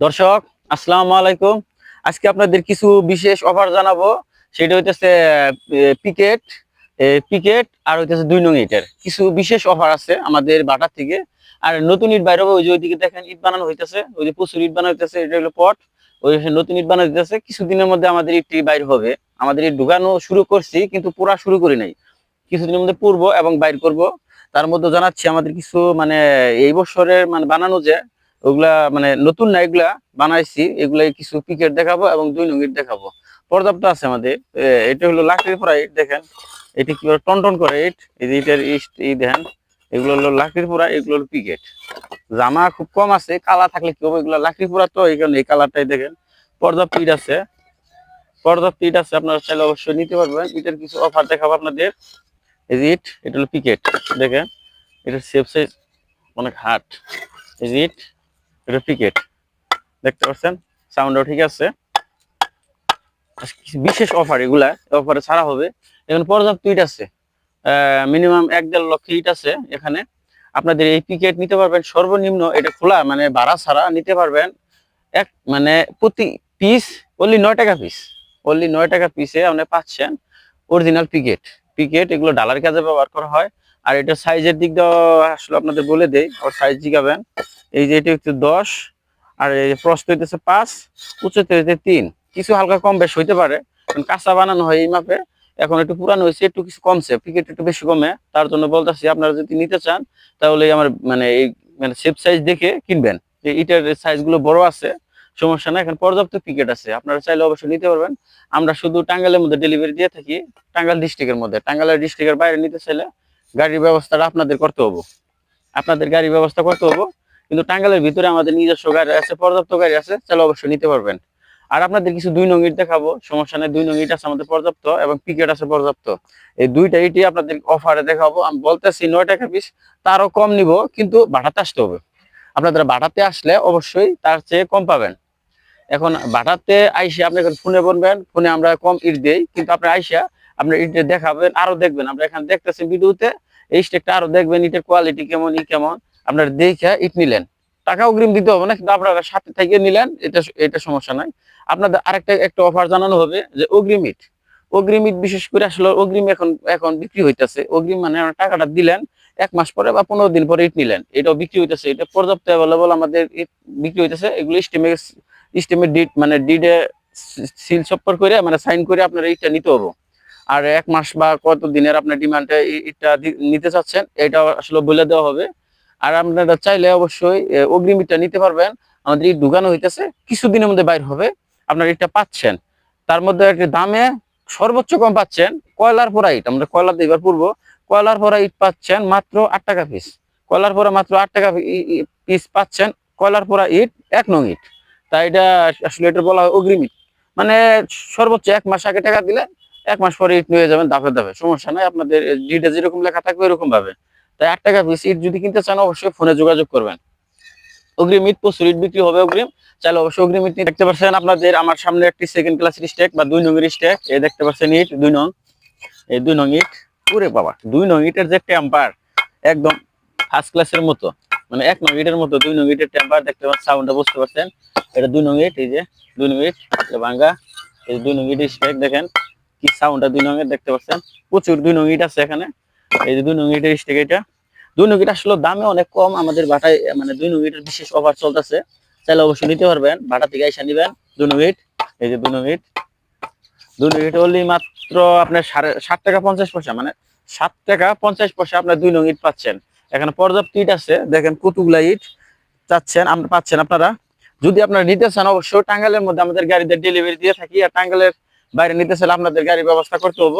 দর্শক, আসসালামু আলাইকুম। আজকে আপনাদের কিছু বিশেষ অফার জানাব। সেটা হইতেছে পিকেট পিকেট আর হইতেছে দুই নং ইটের। কিছু বিশেষ অফার আছে আমাদের বাটার থেকে। আর নতুন ইট বাইরে ওই যে ওইদিকে দেখেন ইট বানানো হইতেছে, ওই যে প্রচুর ইট বানানো হইতেছে, এটা হলো পট ওই নতুন ইট বানানো হইতেছে, কিছুদিনের মধ্যে আমাদের ইটটি বাইর হবে। আমাদের ইট ঢুকানো শুরু করছি, কিন্তু পুরা শুরু করি নাই। কিছুদিনের মধ্যে পূর্ব এবং বাইর করব। তার মধ্যে জানাচ্ছি আমাদের কিছু মানে এই বছরের মানে বানানো যে ওগুলা মানে নতুন না, এগুলা বানাইছি এগুলা কিছু পিকেট দেখাবো এবং দুই নং ইট দেখাবো। পর্যাপ্ত আছে আমাদের। এটা হলো লাকড়ির ইট, দেখেন। এটি কি টন টন করে ইট? এই যে ইস্ট, এই দেখেন। এগুলো হলো লাকড়ির পোড়া এগুলো হলো পিকেট জামা খুব কম আছে, কালা থাকলে কি হবে? এগুলো লাকড়ির পোড়া তো, এই কারণে এই কালারটাই দেখেন। পর্যাপ্ত ইট আছে। পর্যাপ্ত ইট আছে, আপনারা চাইলে অবশ্যই নিতে পারবেন। ইটের কিছু অফার দেখাবো আপনাদের। এই যে ইট, এটা হলো পিকেট দেখেন। এটার সেফ সাইজ অনেক হার্ড এই যে ইট এটা পিকেট দেখতে পাচ্ছেন? সাউন্ডও ঠিক আছে। বিশেষ অফার এগুলা অফারে ছাড়া হবে। এখানে পর্যাপ্ত ইট আছে। মিনিমাম এক দেড় লক্ষ ইট আছে এখানে। আপনাদের এই পিকেট নিতে পারবেন সর্বনিম্ন, এটা খোলা মানে ভাড়া ছাড়া নিতে পারবেন এক মানে প্রতি পিস অনলি নয় টাকা পিস অনলি নয় টাকা পিসে আপনি পাচ্ছেন অরিজিনাল পিকেট পিকেট এগুলো ডালার কাজে ব্যবহার করা হয়। আর এটা সাইজের দিক আসলে আপনাদের বলে দেয় সাইজ জিগাবেন। এই যে এটা হচ্ছে দশ, আর এই প্রস্থ হইতেছে পাঁচ, উচ্চতা হইতে তিন। কিছু হালকা কম বেশ হইতে পারে কাঁচা বানানো হয় এই মাপে। এখন একটু পুরানো হয়েছে, একটু কিছু কমছে পিকেট একটু বেশি কমে। তার জন্য বলতেছি, আপনারা যদি নিতে চান, তাহলে আমার মানে এই মানে শেপ সাইজ দেখে কিনবেন। যে ইটার সাইজগুলো বড় আছে, সমস্যা না এখন পর্যাপ্ত পিকেট আছে। আপনারা চাইলে অবশ্যই নিতে পারবেন। আমরা শুধু টাঙ্গালের মধ্যে ডেলিভারি দিয়ে থাকি, টাঙ্গাল ডিস্ট্রিক্টের মধ্যে। টাঙ্গাইলের ডিস্ট্রিক্টের বাইরে নিতে চাইলে গাড়ির ব্যবস্থাটা আপনাদের করতে হব। আপনাদের গাড়ির ব্যবস্থা করতে হব, কিন্তু টাঙ্গাইলের ভিতরে আমাদের নিজস্ব গাড়ি আছে, পর্যাপ্ত গাড়ি আছে, চাইলে অবশ্যই নিতে পারবেন। আর আপনাদের কিছু দুই নং ইট দেখাবো, সমস্যা নেই, দুই নং ইট আছে আমাদের পর্যাপ্ত এবং পিকেট আছে পর্যাপ্ত। এই দুইটা ইটই আপনাদের অফারে দেখাবো। আমি বলতেছি নয় টাকা পিস তারও কম নিব, কিন্তু বাটাতে আসতে হবে। আপনাদের বাটাতে আসলে অবশ্যই তার চেয়ে কম পাবেন। এখন বাটাতে আইসে আপনি এখন ফোনে বলবেন, ফোনে আমরা কম ইট দিই, কিন্তু আপনি আইসা আপনি ইট দেখাবেন, আরও দেখবেন। আমরা এখানে দেখতেছেন ভিডিওতে, এই স্টেকটা আরও দেখবেন ইটের কোয়ালিটি কেমন, ই কেমন। আপনার দেখে ইট নিলেন। টাকা অগ্রিম দিতে হবে না, কিন্তু আপনারা সাথে থেকে নিলেন, এটা এটা সমস্যা নাই। আপনাদের আরেকটা, একটা অফার জানানো হবে যে অগ্রিম ইট। অগ্রিম ইট বিশেষ করে আসলে অগ্রিম এখন এখন বিক্রি হইতেছে। অগ্রিম মানে টাকাটা দিলেন, এক মাস পরে বা পনেরো দিন পরে ইট নিলেন। এটাও বিক্রি হইতেছে। এটা পর্যাপ্ত অ্যাভেলেবল আমাদের ইট বিক্রি হইতেছে। এগুলো স্টেমে স্টেমের ডিট মানে ডিডে সিল সপ্পর করে মানে সাইন করে আপনারা ইটটা নিতে হবে। আর এক মাস বা কত দিনের আপনার ডিমান্ডে ইটটা নিতে চাচ্ছেন এটা আসলে বলে দেওয়া হবে। আর আপনারা চাইলে অবশ্যই অগ্রিম ইটটা নিতে পারবেন। আমাদের ইট ঢুকানো হইতেছে, কিছুদিনের মধ্যে বাইর হবে, আপনার ইটটা পাচ্ছেন। তার মধ্যে একটা দামে সর্বোচ্চ কম পাচ্ছেন, কয়লার পোড়া ইট, আমরা কয়লার দিবার পূর্ব কয়লার পোড়া ইট পাচ্ছেন মাত্র আট টাকা পিস কয়লার পোড়া মাত্র আট টাকা পিস পাচ্ছেন, কয়লার পোড়া ইট, এক নং ইট। তাই এটা আসলে এটা বলা হয় অগ্রিম ইট। মানে সর্বোচ্চ এক মাস আগে টাকা দিলে এক মাস পরে ইট নিয়ে যাবেন দাফে দাফে সমস্যা নাই, আপনাদের ডিটে যেরকম লেখা থাকবে এরকম ভাবে। তাই আট টাকা পিস ইট যদি কিনতে চান, অবশ্যই ফোনে যোগাযোগ করবেন। অগ্রিম ইট প্রচুর ইট বিক্রি হবে অগ্রিম। চাইলে অবশ্যই অগ্রিম ইট দেখতে পাচ্ছেন আপনাদের আমার সামনে একটি সেকেন্ড ক্লাসের স্টেক বা দুই নঙের স্টেক এই দেখতে পাচ্ছেন ইট দুই নং। এই দুই নং ইট পুরে বাবা, দুই নং ইটের যে টেম্পার একদম ফার্স্ট ক্লাসের মতো। মানে এক নং ইটের মতো, দুই নং ইটের টেম্পার দেখতে পাচ্ছেন সাউন্ডটা বুঝতে পারছেন। এটা দুই নং ইট এই যে দুই নং ইট ভাঙ্গা। এই দুই নং ইটের স্টেক দেখেন। কি সাউন্ডটা দুই নঙের দেখতে পাচ্ছেন? প্রচুর দুই নং ইট আছে এখানে। এই যে দুই নং ইটের স্টেক এটা। দুই নং ইট আসলে দামে অনেক কম, আমাদের বাটায় মানে দুই নং ইটের বিশেষ অফার চলতেছে। চাইলে অবশ্যই নিতে পারবেন। বাটা থেকে আইসা নিবেন দুই নং ইট। এই যে দুই নং ইট। দুই নং ইট হলে মাত্র আপনার সাড়ে ষাট টাকা পঞ্চাশ পয়সা মানে সাত টাকা পঞ্চাশ পয়সা আপনার দুই নং ইট পাচ্ছেন। এখানে পর্যাপ্ত ইট আছে। দেখেন কতগুলা ইট চাচ্ছেন আমরা পাচ্ছেন আপনারা। যদি আপনারা নিতে চান, অবশ্যই টাঙ্গালের মধ্যে আমাদের গাড়িতে ডেলিভারি দিয়ে থাকি। আর টাঙ্গালের বাইরে নিতে চাইলে আপনাদের গাড়ির ব্যবস্থা করতে হব।